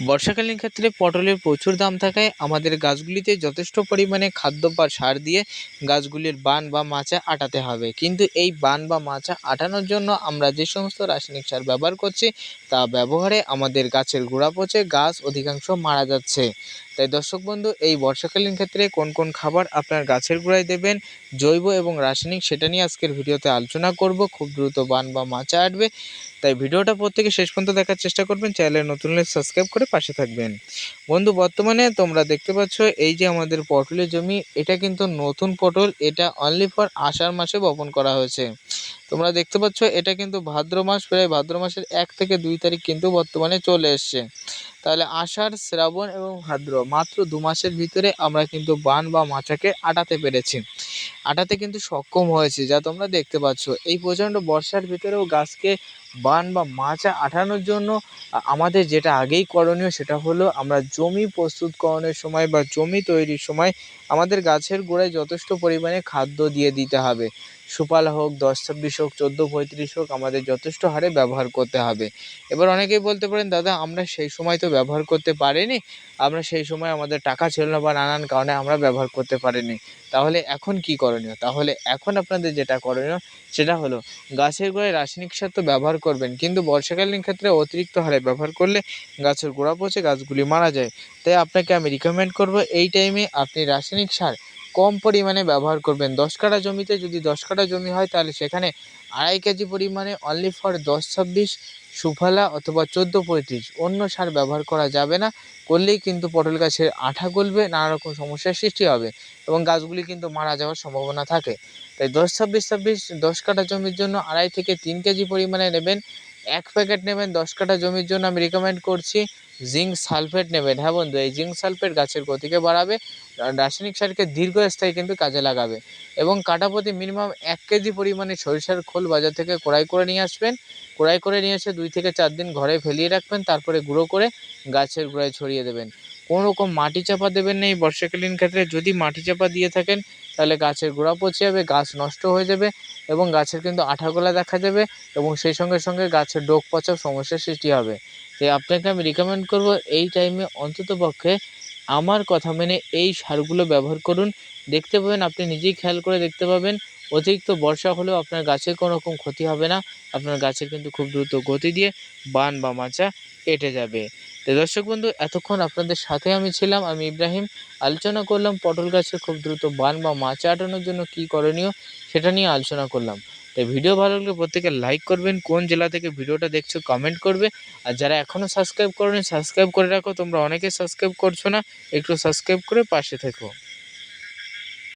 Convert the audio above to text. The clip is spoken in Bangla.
বর্ষাকালীন ক্ষেত্রে পটলের প্রচুর দাম থাকায় আমাদের গাছগুলিতে যথেষ্ট পরিমাণে খাদ্য বা সার দিয়ে গাছগুলির বান বা মাচা আটাতে হবে। কিন্তু এই বান বা মাচা আটানোর জন্য আমরা যে সমস্ত রাসায়নিক সার ব্যবহার করছি, তা ব্যবহারে আমাদের গাছের গোড়া পচে গাছ অধিকাংশ মারা যাচ্ছে। তাই দর্শক বন্ধু, এই বর্ষাকালীন ক্ষেত্রে কোন কোন খাবার আপনার গাছের গোড়ায় দেবেন, জৈব এবং রাসায়নিক সেটা নিয়ে আজকের ভিডিওতে আলোচনা করব। খুব দ্রুত বান বা মাচা আটবে। তাই ভিডিওটা প্রত্যেকে শেষ পর্যন্ত দেখার চেষ্টা করবেন। চ্যানেলে নতুন হলে সাবস্ক্রাইব করে পাশে থাকবেন। বন্ধু, বর্তমানে তোমরা দেখতে পাচ্ছ, এই যে আমাদের পটলের জমি, এটা কিন্তু নতুন পটল, এটা অনলি ফর আষাঢ় মাসে বপন করা হয়েছে। তোমরা দেখতে পাচ্ছ, এটা কিন্তু ভাদ্র মাস, প্রায় ভাদ্র মাসের এক থেকে দুই তারিখ কিন্তু বর্তমানে চলে এসছে। তাহলে আষাঢ়, শ্রাবণ এবং ভাদ্র মাত্র দু মাসের ভিতরে আমরা কিন্তু বান বা মাচাকে আটাতে পেরেছি। আটাতে কিন্তু সক্ষম হয়েছে, যা তোমরা দেখতে পাচ্ছ। এই প্রচণ্ড বর্ষার ভিতরেও গাছকে বান বা মাচা আটানোর জন্য আমাদের যেটা আগেই করণীয় সেটা হলো আমরা জমি প্রস্তুতকরণের সময় বা জমি তৈরির সময় আমাদের গাছের গোড়ায় যথেষ্ট পরিমাণে খাদ্য দিয়ে দিতে হবে। সুপাল হোক, দশ ছাব্বিশ হোক, চোদ্দ, পঁয়ত্রিশ হোক, আমাদের যথেষ্ট হারে ব্যবহার করতে হবে। এবার অনেকেই বলতে পারেন, দাদা, আমরা সেই সময় তো ব্যবহার করতে পারিনি। আমরা সেই সময় আমাদের টাকা ছিল না বা নানান কারণে আমরা ব্যবহার করতে পারিনি। তাহলে এখন কি করণীয়? তাহলে এখন আপনাদের যেটা করণীয়, সেটা হলো, গাছের গোড়ায় রাসায়নিক সার তো ব্যবহার করবেন, কিন্তু বর্ষাকালীন ক্ষেত্রে অতিরিক্ত হারে ব্যবহার করলে গাছের গোড়া পচে গাছগুলি মারা যায়। তাই আপনাকে আমি রিকমেন্ড করব, এই টাইমে আপনি রাসায়নিক সার কম পরিমাণে ব্যবহার করবেন। দশ কাঠা জমিতে যদি দশ কাঠা জমি হয়, তাহলে সেখানে আড়াই কেজি পরিমাণে অনলি ফর দশ, ছাব্বিশ, সুফলা অথবা চোদ্দ পঁয়ত্রিশ। অন্য সার ব্যবহার করা যাবে না। করলেই কিন্তু পটল গাছের আঠা গলবে নানা রকম সমস্যার সৃষ্টি হবে এবং গাছগুলি কিন্তু মারা যাওয়ার সম্ভাবনা থাকে। তাই দশ, ছাব্বিশ ছাব্বিশ, দশ কাঠা জমির জন্য আড়াই থেকে তিন কেজি পরিমাণে নেবেন। এক প্যাকেট নেবেন, দশ কাঠা জমির জন্য আমি রিকমেন্ড করছি জিঙ্ক সালফেট নেবেন। হ্যাঁ বন্ধু, এই জিঙ্ক সালফেট গাছের গতিকে বাড়াবে রাসায়নিক সারকে দীর্ঘস্থায়ী কিন্তু কাজে লাগাবে এবং কাটা প্রতি মিনিমাম এক কেজি পরিমাণে সরিষার খোল বাজার থেকে কড়াই করে নিয়ে আসবেন। কড়াই করে নিয়ে এসে দুই থেকে চার দিন ঘরে ফেলিয়ে রাখবেন, তারপরে গুঁড়ো করে গাছের গোড়ায় ছড়িয়ে দেবেন। কোনো রকম মাটি চাপা দেবেন না। এই বর্ষাকালীন ক্ষেত্রে যদি মাটি চাপা দিয়ে থাকেন, তাহলে গাছের গোড়া পচে যাবে, গাছ নষ্ট হয়ে যাবে এবং গাছের কিন্তু আঠাগোলা দেখা যাবে এবং সেই সঙ্গে সঙ্গে গাছের ডোক পচার সমস্যার সৃষ্টি হবে। তাই আপনাকে আমি রিকমেন্ড করব এই টাইমে অন্ততপক্ষে আমার কথা মেনে এই সারগুলো ব্যবহার করুন। দেখতে পাবেন, আপনি নিজেই খেয়াল করে দেখতে পাবেন। অতিরিক্ত বর্ষা হলেও আপনার গাছের কোনো রকম ক্ষতি হবে না। আপনার গাছের কিন্তু খুব দ্রুত গতি দিয়ে বান বা মাচা কেটে যাবে। তো দর্শক বন্ধু, এতক্ষণ আপনাদের সাথে আমি ছিলাম, আমি ইব্রাহিম। আলোচনা করলাম পটল গাছে খুব দ্রুত বান বা মাছ আটানোর জন্য কি করণীয় সেটা নিয়ে আলোচনা করলাম। তাই ভিডিও ভালো লাগলে প্রত্যেকে লাইক করবেন, কোন জেলা থেকে ভিডিওটা দেখছ কমেন্ট করবে। আর যারা এখনও সাবস্ক্রাইব করেনি, সাবস্ক্রাইব করে রাখো, তোমরা অনেকে সাবস্ক্রাইব করছ না, একটু সাবস্ক্রাইব করে পাশে থেকো।